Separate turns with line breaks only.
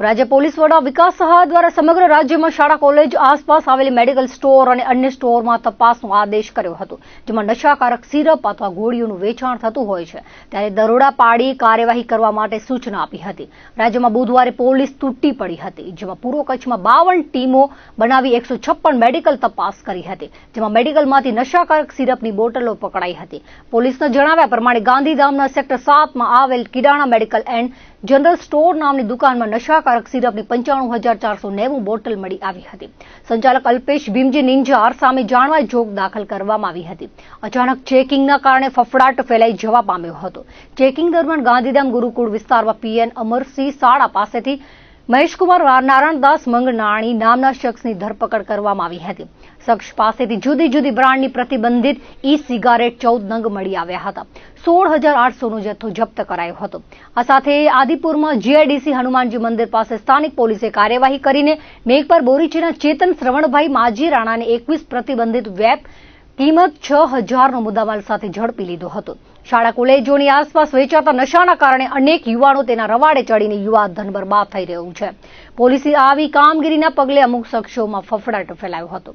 રાજ્ય પોલીસ વડા વિકાસ સહાય દ્વારા સમગ્ર રાજ્યમાં શાળા, કોલેજ, આસપાસ આવેલી મેડિકલ સ્ટોર અને અન્ય સ્ટોરમાં તપાસનો આદેશ કર્યો હતો, જેમાં નશાકારક સિરપ અથવા ગોળીઓનું વેચાણ થતું હોય છે. ત્યારે દરોડા પાડી કાર્યવાહી કરવા માટે સૂચના આપી હતી. રાજ્યમાં બુધવારે પોલીસ તૂટી પડી હતી, જેમાં પૂર્વ કચ્છમાં બાવન ટીમો બનાવી એકસો મેડિકલ તપાસ કરી હતી, જેમાં મેડિકલમાંથી નશાકારક સિરપની બોટલો પકડાઈ હતી. પોલીસના જણાવ્યા પ્રમાણે ગાંધીધામના સેક્ટર સાતમાં આવેલ Kirana medical and general store નામની દુકાનમાં નશાકારક સિરપની પંચાણું નેવું બોટલ મળી આવી હતી. સંચાલક અલ્પેશ ભીમજી નિંજાર સામે જાણવા જોગ દાખલ કરવામાં આવી હતી. અચાનક ચેકિંગના કારણે ફફડાટ ફેલાઈ જવા પામ્યો હતો. ચેકિંગ દરમિયાન ગાંધીધામ ગુરુકુળ વિસ્તારમાં પીએન અમરસિંહ શાળા પાસેથી મહેશકુમાર નારાયણદાસ મંગનાણી નામના શખ્સની ધરપકડ કરવામાં આવી હતી. શખ્સ પાસેથી જુદી જુદી બ્રાન્ડની પ્રતિબંધિત ઈ સિગારેટ ચૌદ નંગ મળી આવ્યા હતા. સોળ હજાર આઠસોનો જથ્થો જપ્ત કરાયો હતો. આ સાથે આદિપુરમાં જીઆઈડીસી હનુમાનજી મંદિર પાસે સ્થાનિક પોલીસે કાર્યવાહી કરીને મેઘપર બોરીચીના ચેતન શ્રવણભાઈ માજી રાણાને એકવીસ પ્રતિબંધિત વેપ કિંમત છ હજારનો મુદ્દામાલ સાથે ઝડપી લીધો હતો. શાળા કોલેજોની આસપાસ વેચાતા નશાના કારણે અનેક યુવાનો તેના રવાડે ચડીને યુવા ધન બરબાદ થઈ રહ્યું છે. પોલીસની આવી કામગીરીના પગલે અમુક શખ્સોમાં ફફડાટ ફેલાયો હતો.